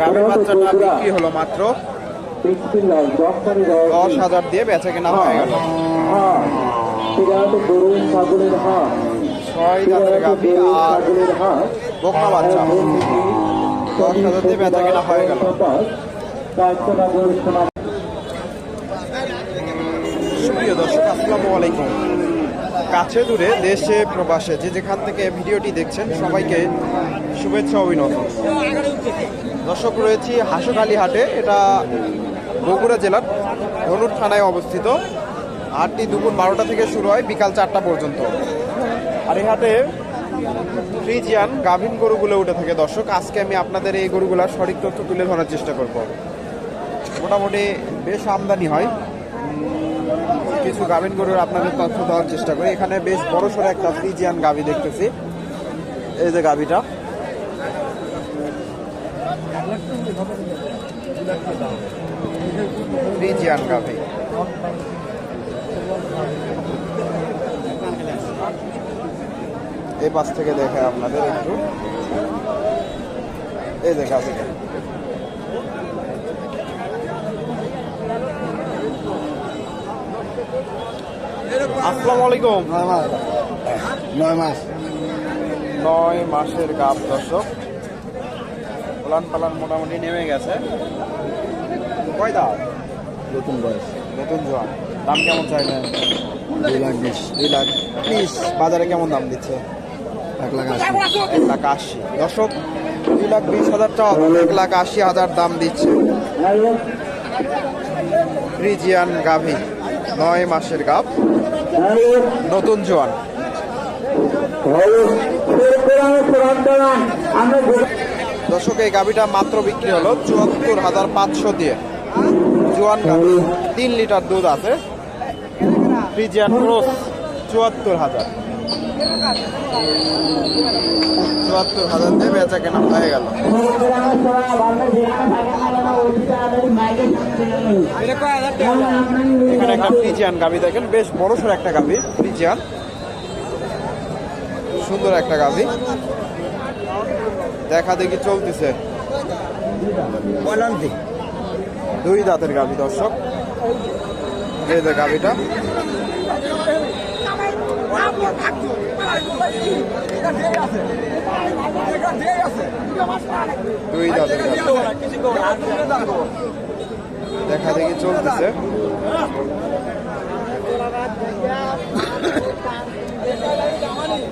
গাভীর বাচ্চাটা বিক্রি হলো মাত্র। দশ হাজার দিয়ে বেচা কেনা হয়ে গেল। ছাগলের ছয় দাঁতের গাভী আর বোকা বাচ্চা। দশ হাজার দিয়ে বেচা কেনা হয়ে গেল। সুপ্রিয় দর্শক আসসালামু আলাইকুম। কাছে দূরে দেশে প্রবাসে যে যেখান থেকে ভিডিওটি দেখছেন, সবাইকে শুভেচ্ছা, অভিনন্দন। দর্শক রয়েছি হাসুখালি হাটে এটা বগুড়া জেলার ধনুর থানায় অবস্থিত। হাটটি দুপুর বারোটা থেকে শুরু হয়, বিকাল চারটা পর্যন্ত। আর এই হাটে ফ্রিজিয়ান গাভীন গরুগুলো উঠে থাকে। দর্শক, আজকে আমি আপনাদের এই গরুগুলার সঠিক তথ্য তুলে ধরার চেষ্টা করব। মোটামুটি বেশ আমদানি হয়। কিছু গাভিন গরুর আপনাদের তথ্য দেওয়ার চেষ্টা করি। এখানে বেশ বড় সড়ো একটা ফ্রিজিয়ান গাভি দেখতেছি। এই যে গাভিটা। ফ্রিজিয়ান গাভি। এই পাশ থেকে দেখে আপনাদের একটু। এই যে গাভিটা। আসসালামু আলাইকুম। নয় মাস। নয় মাসের গাব দর্শক। পালান পালান মোটামুটি নেমে গেছে। কয় দাম নতুন বয়স। নতুন জোয়ান দাম কেমন চাইলেন? দুই লাখ বিশ। দুই লাখ বিশ। বাজারে কেমন দাম দিচ্ছে? এক লাখ আশি। এক লাখ আশি। দর্শক দুই লাখ বিশ হাজার টাকা এক লাখ আশি হাজার দাম দিচ্ছে। ফ্রিজিয়ান গাভি। নয় মাসের গাপ। নতুন জোয়ান। দর্শক, এই গাভিটা মাত্র বিক্রি হলো চুয়াত্তর হাজার পাঁচশো দিয়ে। জোয়ান গাভি, তিন লিটার দুধ আছে। ফ্রিজিয়ান ক্রোস চুয়াত্তর হাজার। চুয়াত্তর হাজার দিয়ে বেচা কেনা হয়ে গেল। এখানে একটা ফ্রিজিয়ান গাভি দেখেন, বেশ বড় সড়ো একটা গাভি, ফ্রিজিয়ান। সুন্দর একটা গাভি। দেখা দেখি চলতেছে। দুই দাঁতের গাভি, দর্শক। যে গাভিটা। দুই দাঁতের গাভি দেখা দেখি চলতেছে।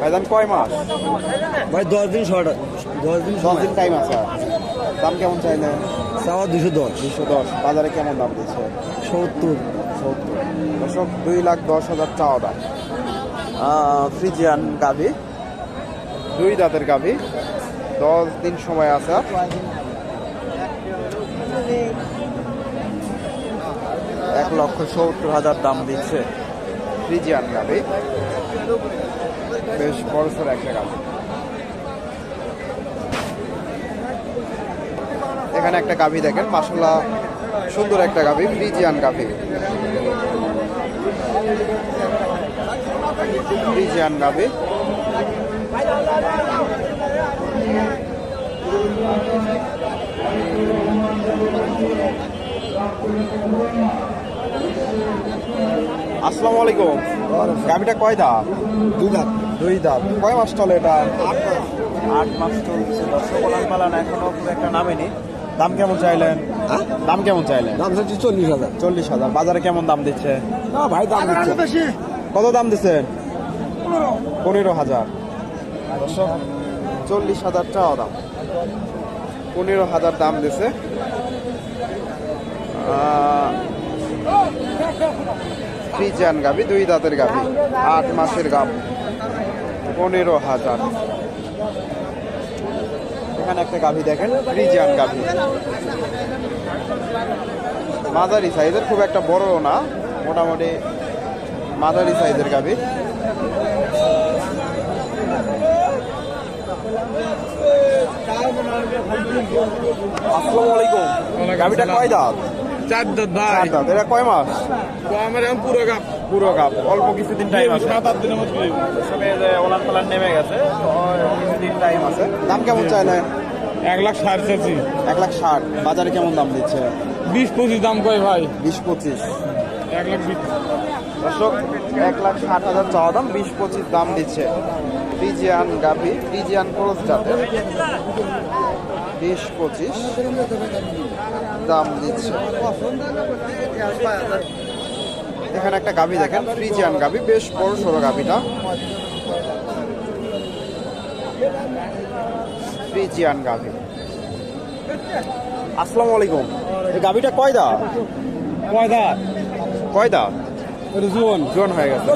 ভাইজান কয় মাস? ভাই দশ দিন শর্ট দশ দিন দশ দিন টাইম আছে। দাম কেমন চাইলেন? চাওয়া দুশো দশ। দুশো দশ। বাজারে কেমন দাম দিচ্ছে? সত্তর। সত্তর। দশক দুই লাখ দশ হাজার চাওয়া দাম। ফ্রিজিয়ান গাভি। দুই দাঁতের গাভি। দশ দিন সময় আছে। এক লক্ষ সত্তর হাজার দাম দিচ্ছে। ফ্রিজিয়ান গাভি। বেশ বড় সড়ো একটা গাভি। এখানে একটা গাভি দেখেন মাসাল্লাহ সুন্দর একটা গাভি ফ্রিজিয়ান গাভি। ফ্রিজিয়ান আসসালামু আলাইকুম। গাভিটা কয় দাঁত? দুই লাখ দুই দাঁত। কয় মাস চলে এটা? আট মাস চলছে দর্শক পালান পালান এখনও খুব একটা নামেনি। দাম কেমন চাইলেন? দাম কেমন চাইলেন? দাম হচ্ছে চল্লিশ হাজার। চল্লিশ হাজার। বাজারে কেমন দাম দিচ্ছে? না ভাই দাম দিচ্ছে। কত দাম দিচ্ছেন পনেরো হাজার। চল্লিশ হাজার টাকা দাম। পনেরো হাজার দাম দিছে। ফ্রিজান গাবি দুই দাঁতের গাবি আট মাসের গাব পনেরো হাজার। এখানে একটা গাভি দেখেন ফ্রিজিয়ান গাভি। মাঝারি সাইজের, খুব একটা বড় না, মোটামুটি মাঝারি সাইজের গাভি আসসালামু। আলাইকুম কয় দাঁত? চার দাঁত ভাই। চার দাঁত এটা কয় মাস? আমার এখন পুরো গাপ পুরো গাপ অল্প কিছুদিন টাইম আছে। সাত আট দিনের মতো সবে যে ওলান নেমে গেছে কিছুদিন টাইম আছে। দাম কেমন এক লাখ চারছি এক লাখ ষাট বাজারে কেমন দাম দিচ্ছে? বিশ পঁচিশ দাম কয় ভাই। বিশ পঁচিশ। এক লাখ বিশ। দর্শক এক লাখ ষাট হাজার চাওয়া দাম বিশ পঁচিশ দাম দিচ্ছে ফ্রিজিয়ান গাভি ফ্রিজিয়ান ক্রস জাতের। বিশ পঁচিশ দাম দিচ্ছে। এখানে একটা গাভি দেখেন ফ্রিজিয়ান গাভি বেশ বড় সড়ো গাভিটা ফ্রিজিয়ান গাভি আসসালামু আলাইকুম। এই গাভিটা কয় দা কয় দাঁত? কয় দা এটা জুয়ন। হয়ে গেছে।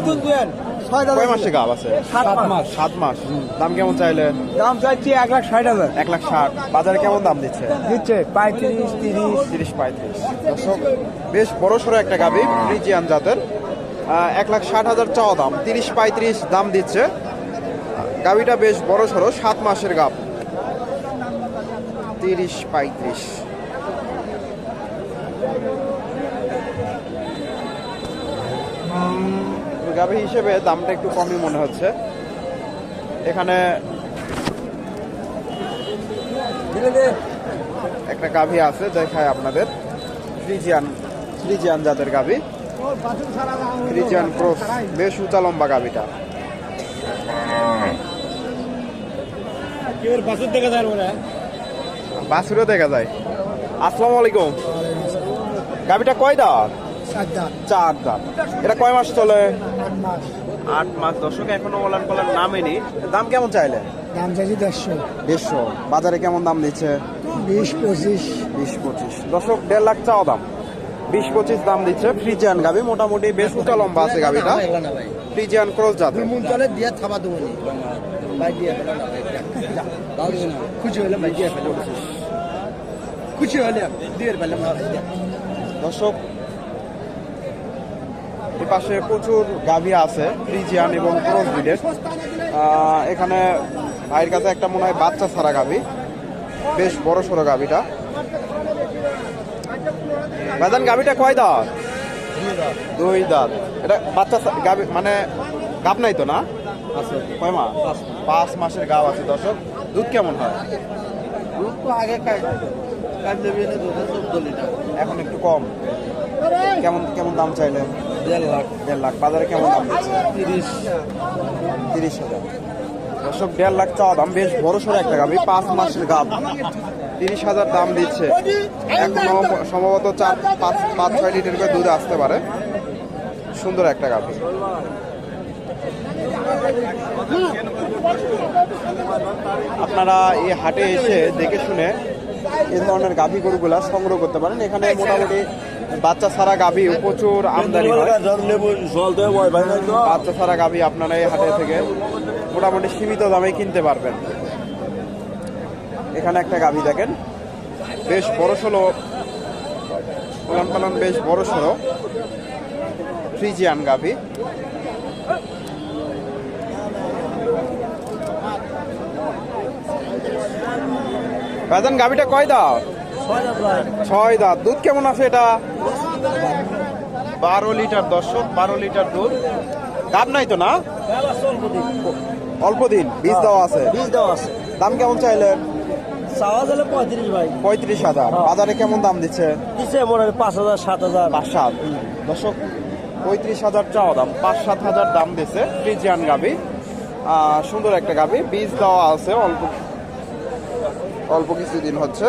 কয় মাসে গাভ আছে? সাত মাস। সাত মাস। দাম কেমন চাইলে? দাম চাইছি এক লাখ ষাট হাজার। এক লাখ ষাট। বাজারে কেমন দাম দিচ্ছে? দিচ্ছে পঁয়ত্রিশ তিরিশ। তিরিশ পঁয়ত্রিশ। দর্শক বেশ বড় সড়ো একটা গাভি ফ্রিজিয়ান জাতের। এক লাখ ষাট হাজার চাওয়া দাম। তিরিশ পঁয়ত্রিশ দাম দিচ্ছে। গাভিটা বেশ বড় সড়ো সাত মাসের গাব। তিরিশ পঁয়ত্রিশ। গাভি হিসেবে দামটা একটু কমই মনে হচ্ছে। এখানে একটা গাভি আছে দেখায় আপনাদের। ফ্রিজিয়ান ফ্রিজিয়ান জাতের গাভি। ফ্রিজিয়ান ক্রস বেশ উঁচা লম্বা গাভিটা। কেউ বাসুর দেখে যায়। আসসালামু আলাইকুম। গাভিটা কয় দাঁত? চার দাঁত। এটা কয় মাস চলে? আট মাস। দশক এখনও ওলান পালান নামেনি। দাম কেমন চাইলে? দাম চাইছি দেড়শো। দেড়শো। বাজারে কেমন দাম দিচ্ছে? বিশ পঁচিশ। বিশ পঁচিশ। দশক দেড় লাখ চাওয়া দাম। বিশ পঁচিশ দাম দিচ্ছে ফ্রিজিয়ান গাভি মোটামুটি বেশ উঁচা লম্বা আছে গাভিটা ফ্রিজিয়ান ক্রস চলে দিয়ে থাবা দেবো খুশি হলে ভাই খুশি হলে দিয়ে ফেলাম দর্শক পাশে প্রচুর গাভী আছে ফ্রিজিয়ান এবং ক্রস ব্রিডের। এখানে ভাইয়ের কাছে একটা মনে হয় বাচ্চা ছাড়া গাভী বেশ বড় সড়ো গাভীটা। বাজান গাভীটা কয় দাঁত? দুই দাঁত। এটা বাচ্চা গাভী মানে গাব নাই তো না? কয় মাস? পাঁচ মাসের গাব আছে দর্শক। দুধ কেমন হয়? আগে বেলে চোদ্দ লিটার। এখন একটু কম। কেমন কেমন দাম চাইলে দেড় লাখ দেড় লাখ। বাজারে কেমন দাম দিচ্ছে? তিরিশ। তিরিশ হাজার। দর্শক দেড় লাখ চাওয়া দাম বেশ বড় সড়ো একটা গাভি পাঁচ মাসের গাভ। তিরিশ হাজার দাম দিচ্ছে। এখনও সম্ভবত চার পাঁচ পাঁচ ছয় লিটার করে দুধ আসতে পারে। সুন্দর একটা গাভি। আপনারা এই হাটে এসে দেখে শুনে এই ধরনের গাভী গরুগুলা সংগ্রহ করতে পারেন। এখানে মোটামুটি বাচ্চা ছাড়া গাভী প্রচুর আমদানি হয়। বাচ্চা ছাড়া গাভী আপনারা এই হাটে থেকে মোটামুটি সীমিত দামে কিনতে পারবেন। এখানে একটা গাভী দেখেন বেশ বড় সড়ো পালন পালন বেশ বড় সড়ো ফ্রিজিয়ান গাভী বাজান গাভীটা কয় দাঁত? ছয় দাঁত। দুধ কেমন আছে এটা? বারো লিটার দর্শক বারো লিটার দুধ। দাম নাই তো না? অল্প দিন বীজ দেওয়া আছে। বীজ দেওয়া আছে। দাম কেমন চাইলেন? পঁয়ত্রিশ হাজার। বাজারে কেমন দাম দিচ্ছে? দিচ্ছে মনে হয় পাঁচ হাজার সাত হাজার। পাঁচ সাত। দর্শক পঁয়ত্রিশ হাজার চাওয়া দাম। পাঁচ সাত হাজার দাম দিচ্ছে ফ্রিজিয়ান গাবি। সুন্দর একটা গাবি। বীজ দেওয়া আছে অল্প অল্প কিছুদিন হচ্ছে।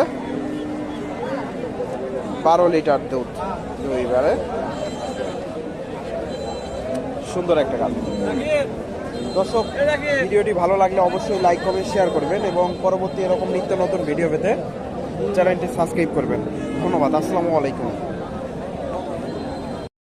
বারো লিটার দুধ দুইবারে। সুন্দর একটা গান। দর্শক, ভিডিওটি ভালো লাগলে অবশ্যই লাইক কমেন্ট শেয়ার করবেন এবং পরবর্তী এরকম নিত্য নতুন ভিডিও পেতে চ্যানেলটি সাবস্ক্রাইব করবেন। ধন্যবাদ, আসসালামু আলাইকুম।